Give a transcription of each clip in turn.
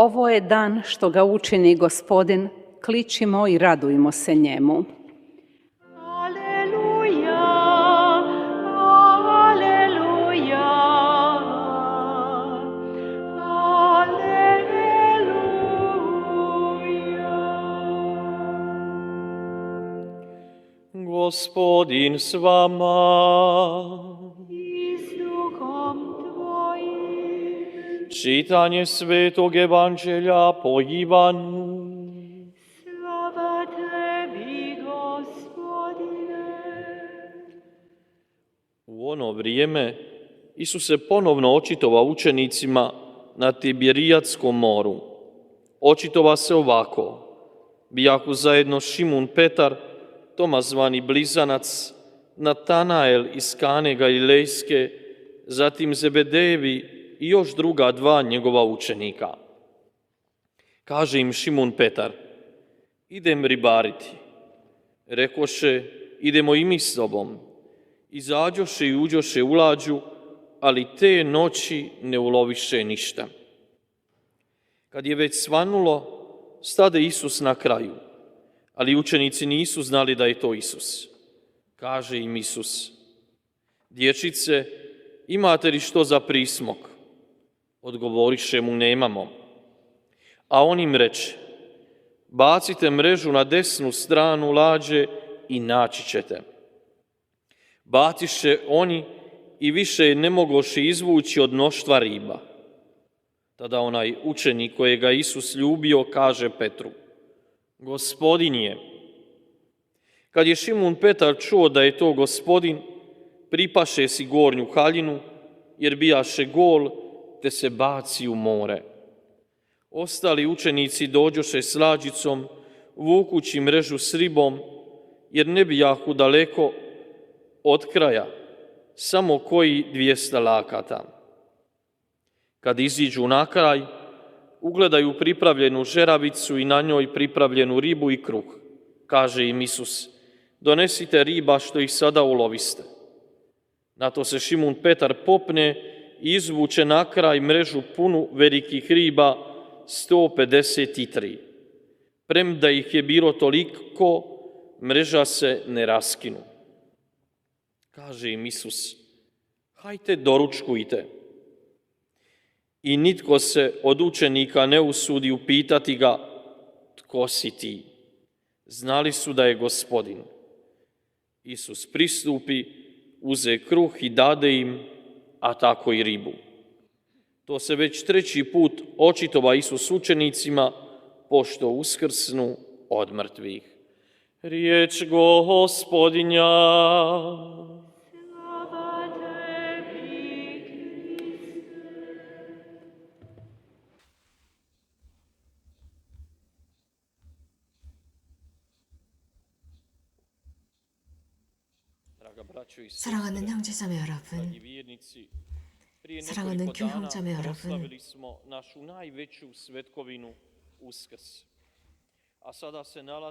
Ovo je dan što ga učini gospodin, kličimo i radujmo se njemu. Alleluja, Alleluja, Alleluja. Gospodin s vama. Čitanje Svetog Evanđelja po Ivanu. slava Tebi, Gospodine. U ono vrijeme Isus se ponovno očitova učenicima na Tiberijatskom moru. Očitova se ovako. Bijahu zajedno Šimun Petar, Toma zvani Blizanac, Natanael iz Kane Galilejske, zatim Zebedejevi i još druga dva njegova učenika. Kaže im Šimun Petar, idem ribariti. Rekoše, idemo i mi s tobom. Izađoše i uđoše u lađu, ali te noći ne uloviše ništa. Kad je već svanulo, stade Isus na kraju, ali učenici nisu znali da je to Isus. Kaže im Isus, dječice, imate li što za prismok? Odgovoriše mu, nemamo. A on im reče, bacite mrežu na desnu stranu lađe i naći ćete. Batiše oni i više ne mogoše izvući od mnoštva riba. Tada onaj učenik kojega Isus ljubio kaže Petru, Gospodin je. Kad je Šimun Petar čuo da je to gospodin, pripaše si gornju haljinu, jer bijaše gol, te se baci u more. Ostali učenici dođoše s lađicom, vukući mrežu s ribom, jer ne bijahu daleko od kraja, samo koji dvijesta lakata. Kad iziđu na kraj, ugledaju pripravljenu žeravicu i na njoj pripravljenu ribu i kruh. Kaže im Isus, donesite riba što ih sada uloviste. Na to se Šimun Petar popne izvuče na kraj mrežu punu velikih riba 153. Premda ih je bilo toliko, mreža se ne raskinu. Kaže im Isus, hajte doručkujte. I nitko se od učenika ne usudi upitati ga, tko si ti? Znali su da je gospodin. Isus pristupi, uze kruh i dade im, a tako i ribu. To se već treći put očitova Isus učenicima, pošto uskrsnu od mrtvih. Riječ gospodinja. 사랑하는 형제자매 여러분, 사랑하는 교형자매 여러분.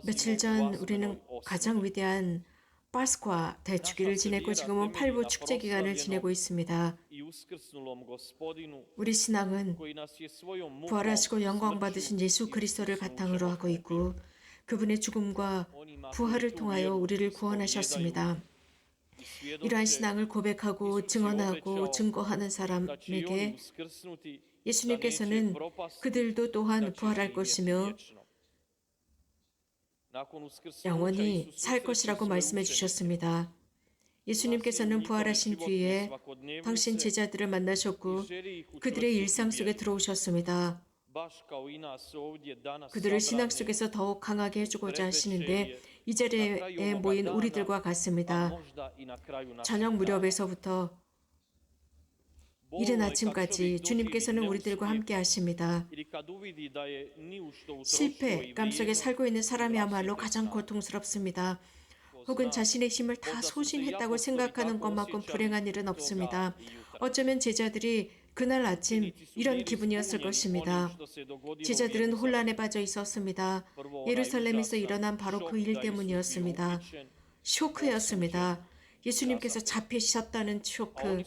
며칠 전 우리는. 가장 위대한 파스과 대축일을 지내고 지금은 팔부 축제 기간을 지내고 있습니다. 우리 신앙은 부활하시고 영광 받으신 예수 그리스도를 바탕으로 하고 있고 그분의 죽음과 부활을 통하여 우리를 구원하셨습니다. 이러한 신앙을 고백하고 증언하고 증거하는 사람에게 예수님께서는 그들도 또한 부활할 것이며 영원히 살 것이라고 말씀해. 주셨습니다. 예수님께서는 부활하신 뒤에 당신 제자들을 만나셨고 그들의 일상 속에 들어오셨습니다. 그들을 신앙 속에서 더욱 강하게 해주고자 하시는데 이 자리에 모인 우리들과 같습니다. 저녁 무렵에서부터 이른 아침까지 주님께서는 우리들과 함께 하십니다. 실패 감 속에 살고 있는 사람이야말로 가장 고통스럽습니다. 혹은 자신의 힘을 다 소진했다고 생각하는 것만큼 불행한 일은 없습니다. 어쩌면 제자들이 그날 아침 이런 기분이었을 것입니다. 제자들은 혼란에 빠져 있었습니다. 예루살렘에서 일어난 바로 그 일 때문이었습니다. 쇼크였습니다. 예수님께서 잡히셨다는 쇼크,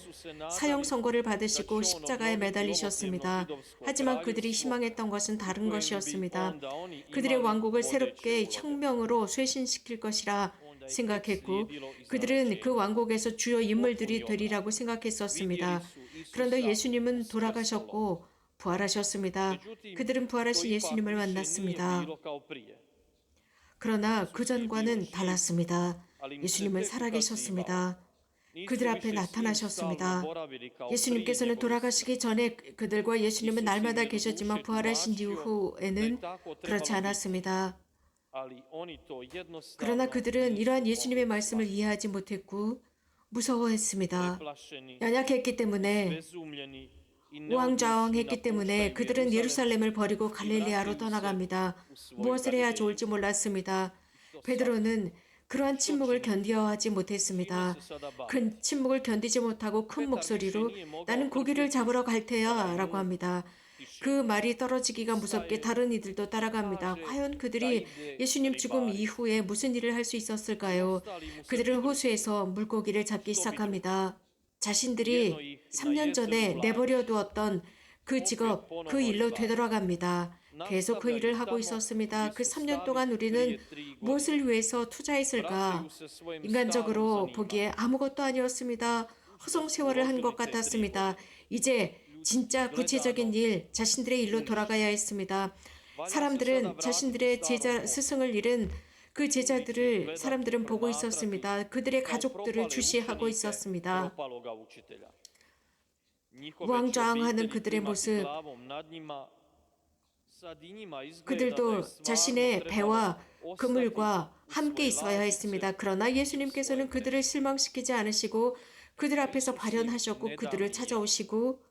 사형 선고를 받으시고 십자가에 매달리셨습니다. 하지만 그들이 희망했던 것은 다른 것이었습니다. 그들의 왕국을 새롭게 혁명으로 쇄신시킬 것이라 생각했고 그들은 그 왕국에서 주요 인물들이 되리라고 생각했었습니다. 그런데 예수님은 돌아가셨고 부활하셨습니다. 그들은 부활하신 예수님을 만났습니다. 그러나 그 전과는 달랐습니다. 예수님은 살아계셨습니다. 그들 앞에 나타나셨습니다. 예수님께서는 돌아가시기 전에 그들과 예수님은 날마다 계셨지만 부활하신 이후에는 그렇지 않았습니다. 그러나 그들은 이러한 예수님의 말씀을 이해하지 못했고 무서워했습니다. 연약했기 때문에 우왕좌왕했기 때문에 그들은 예루살렘을 버리고 갈릴리아로 떠나갑니다. 무엇을 해야 좋을지 몰랐습니다. 베드로는 그러한 침묵을 견디어하지 못했습니다. 큰 침묵을 견디지 못하고 큰 목소리로 나는 고기를 잡으러 갈 테야 라고 합니다. 그 말이 떨어지기가 무섭게 다른 이들도 따라갑니다. 과연 그들이 예수님 죽음 이후에 무슨 일을 할 수 있었을까요? 그들은 호수에서 물고기를 잡기 시작합니다. 자신들이 3년 전에 내버려 두었던 그 직업, 그 일로 되돌아갑니다. 계속 그 일을 하고 있었습니다. 그 3년 동안 우리는 무엇을 위해서 투자했을까? 인간적으로 보기에 아무것도 아니었습니다. 허송 세월을 한 것 같았습니다. 이제 진짜 구체적인 일, 자신들의 일로 돌아가야 했습니다. 사람들은 자신들의 제자 스승을 잃은 그 제자들을 사람들은 보고 있었습니다. 그들의 가족들을 주시하고 있었습니다. 우왕좌왕하는 그들의 모습, 그들도 자신의 배와 그물과 함께 있어야 했습니다. 그러나 예수님께서는 그들을 실망시키지 않으시고 그들 앞에서 발현하셨고 그들을 찾아오시고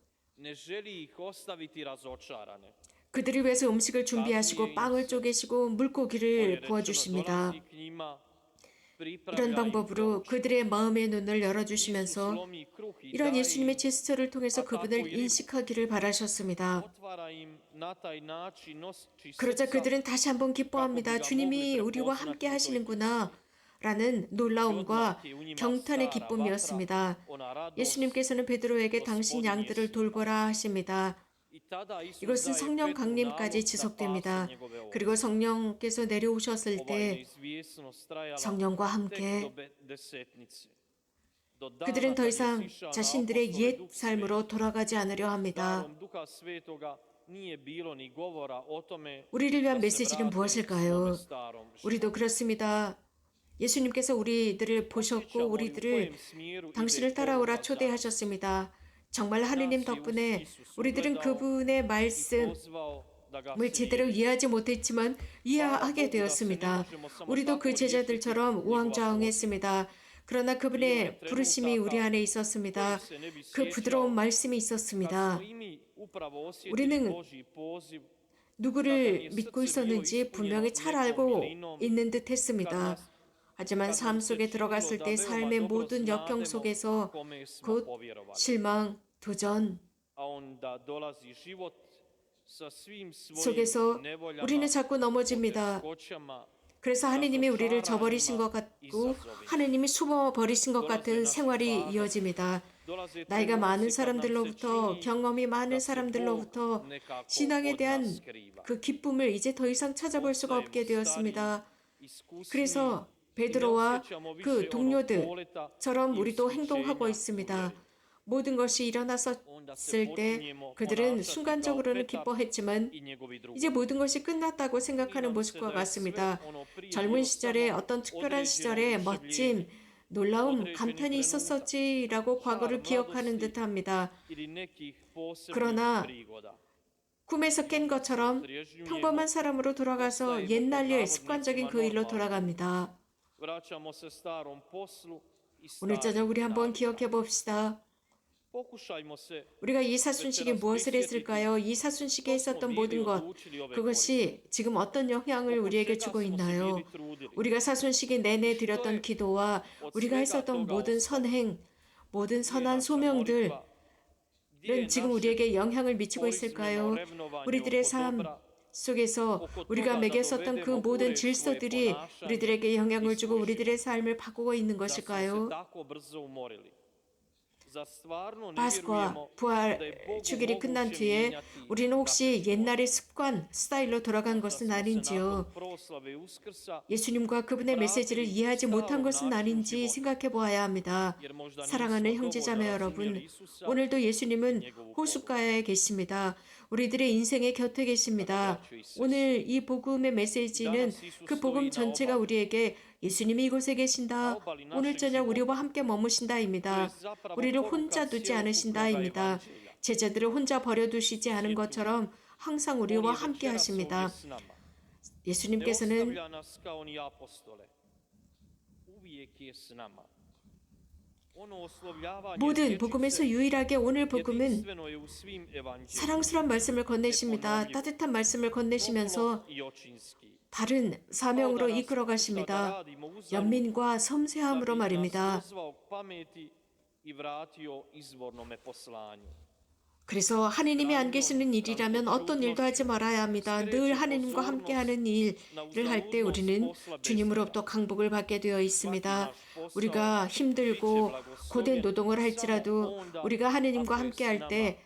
그들을 위해서 음식을 준비하시고 빵을 쪼개시고 물고기를 부어 주십니다. 이런 방법으로 그들의 마음의 눈을 열어주시면서 이런 예수님의 제스처를 통해서 그분을 인식하기를 바라셨습니다. 그러자 그들은 다시 한번 기뻐합니다. 주님이 우리와 함께 하시는구나. 라는 놀라움과 경탄의 기쁨이었습니다. 예수님께서는 베드로에게 당신 양들을 돌보라 하십니다. 이것은 성령 강림까지 지속됩니다. 그리고 성령께서 내려오셨을 때 성령과 함께 그들은 더 이상 자신들의 옛 삶으로 돌아가지 않으려 합니다. 우리를 위한 메시지는 무엇일까요? 우리도 그렇습니다. 예수님께서 우리들을 보셨고 우리들을 당신을 따라오라 초대하셨습니다. 정말 하느님 덕분에 우리들은 그분의 말씀 을 제대로 이해하지 못했지만 이해하게 되었습니다. 우리도 그 제자들처럼 우왕좌왕했습니다. 그러나 그분의 부르심이 우리 안에 있었습니다. 그 부드러운 말씀이 있었습니다. 우리는 누구를 믿고 있었는지 분명히 잘 알고 있는 듯 했습니다. 하지만 삶 속에 들어갔을 때 삶의 모든 역경 속에서 곧 실망, 도전 속에서 우리는 자꾸 넘어집니다. 그래서 하느님이 우리를 저버리신 것 같고 하느님이 숨어 버리신 것 같은 생활이 이어집니다. 나이가 많은 사람들로부터 경험이 많은 사람들로부터 신앙에 대한 그 기쁨을 이제 더 이상 찾아볼 수가 없게 되었습니다. 그래서 베드로와 그 동료들처럼 우리도 행동하고 있습니다. 모든 것이 일어났었을 때 그들은 순간적으로는 기뻐했지만 이제 모든 것이 끝났다고 생각하는 모습과 같습니다. 젊은 시절에 어떤 특별한 시절에 멋진 놀라운 감탄이 있었었지라고 과거를 기억하는 듯 합니다. 그러나 꿈에서 깬 것처럼 평범한 사람으로 돌아가서 옛날 일, 습관적인 그 일로 돌아갑니다. 오늘 저녁 우리 한번 기억해 봅시다. 우리가 이 사순식에 무엇을 했을까요? 이 사순식에 있었던 모든 것, 그것이 지금 어떤 영향을 우리에게 주고 있나요? 우리가 사순식이 내내 드렸던 기도와 우리가 했었던 모든 선행, 모든 선한 소명들은 지금 우리에게 영향을 미치고 있을까요? 우리들의 삶 속에서 우리가 매겼었던 그 모든 질서들이 우리들에게 영향을 주고 우리들의 삶을 바꾸고 있는 것일까요? 파스과 부활 주길이 끝난 뒤에 우리는 혹시 옛날의 습관, 스타일로 돌아간 것은 아닌지요? 예수님과 그분의 메시지를 이해하지 못한 것은 아닌지 생각해 보아야 합니다. 사랑하는 형제자매 여러분, 오늘도 예수님은 호숫가에 계십니다. 우리들의 인생의 곁에 계십니다. 오늘 이 복음의 메시지는 그 복음 전체가 우리에게 예수님이 이곳에 계신다. 오늘 저녁 우리와 함께 머무신다입니다. 우리를 혼자 두지 않으신다입니다. 제자들을 혼자 버려두시지 않은 것처럼 항상 우리와 함께 하십니다. 예수님께서는 모든 복음에서 유일하게 오늘 복음은 사랑스러운 말씀을 건네십니다. 따뜻한 말씀을 건네시면서 바른 사명으로 이끌어 가십니다. 연민과 섬세함으로 말입니다. 그래서 하느님이 안 계시는 일이라면 어떤 일도 하지 말아야 합니다. 늘 하느님과 함께하는 일을 할 때 우리는 주님으로부터 강복을 받게 되어 있습니다. 우리가 힘들고 고된 노동을 할지라도 우리가 하느님과 함께할 때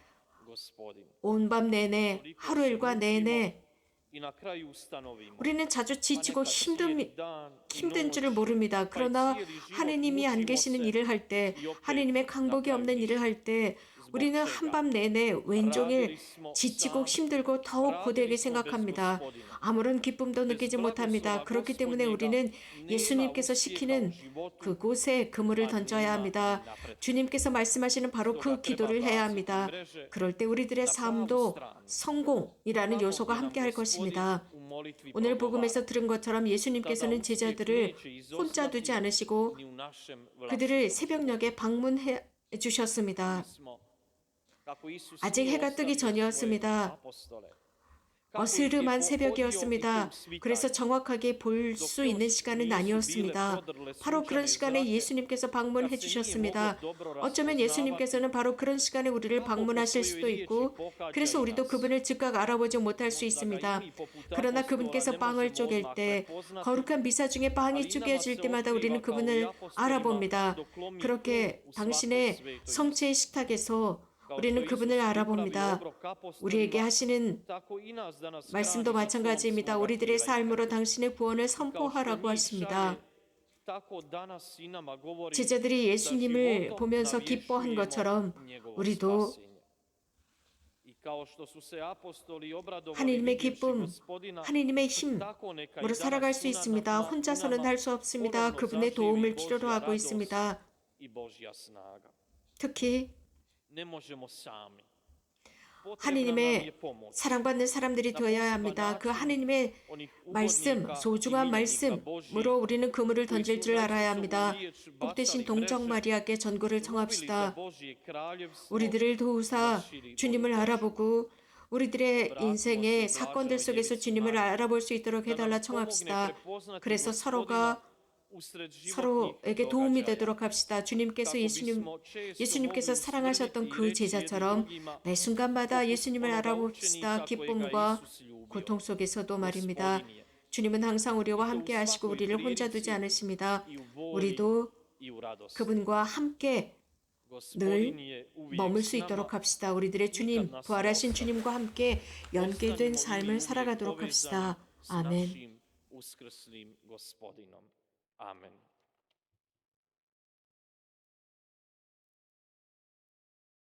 온 밤 내내 하루 일과 내내 우리는 자주 지치고 힘든 힘든 줄을 모릅니다. 그러나 하느님이 안 계시는 일을 할 때, 하느님의 강복이 없는 일을 할 때, 우리는 한밤 내내 왼종일 지치고 힘들고 더욱 고되게 생각합니다. 아무런 기쁨도 느끼지 못합니다. 그렇기 때문에 우리는 예수님께서 시키는 그곳에 그물을 던져야 합니다. 주님께서 말씀하시는 바로 그 기도를 해야 합니다. 그럴 때 우리들의 삶도 성공이라는 요소가 함께 할 것입니다. 오늘 복음에서 들은 것처럼 예수님께서는 제자들을 혼자 두지 않으시고 그들을 새벽녘에 방문해 주셨습니다. 아직 해가 뜨기 전이었습니다. 어스름한 새벽이었습니다. 그래서 정확하게 볼 수 있는 시간은 아니었습니다. 바로 그런 시간에 예수님께서 방문해 주셨습니다. 어쩌면 예수님께서는 바로 그런 시간에 우리를 방문하실 수도 있고, 그래서 우리도 그분을 즉각 알아보지 못할 수 있습니다. 그러나 그분께서 빵을 쪼갤 때, 거룩한 미사 중에 빵이 쪼개질 때마다 우리는 그분을 알아봅니다. 그렇게 당신의 성체의 식탁에서 우리는 그분을 알아봅니다. 우리에게 하시는 말씀도 마찬가지입니다. 우리들의 삶으로 당신의 구원을 선포하라고 하십니다. 제자들이 예수님을 보면서 기뻐한 것처럼 우리도 하나님의 기쁨, 하나님의 힘으로 살아갈 수 있습니다. 혼자서는 할 수 없습니다. 그분의 도움을 필요로 하고 있습니다. 특히 하느님의 사랑받는 사람들이 되어야 합니다. 그 하느님의 말씀, 소중한 말씀으로 우리는 그물을 던질 줄 알아야 합니다. 복되신 동정 마리아께 전구를 청합시다. 우리들을 도우사 주님을 알아보고 우리들의 인생의 사건들 속에서 주님을 알아볼 수 있도록 해달라 청합시다. 그래서 서로가 서로에게 도움이 되도록 합시다. 주님께서 예수님, 예수님께서 사랑하셨던 그 제자처럼 매 순간마다 예수님을 알아봅시다. 기쁨과 고통 속에서도 말입니다. 주님은 항상 우리와 함께 하시고 우리를 혼자 두지 않으십니다. 우리도 그분과 함께 늘 머물 수 있도록 합시다. 우리들의 주님, 부활하신 주님과 함께 연계된 삶을 살아가도록 합시다. 아멘. Amen.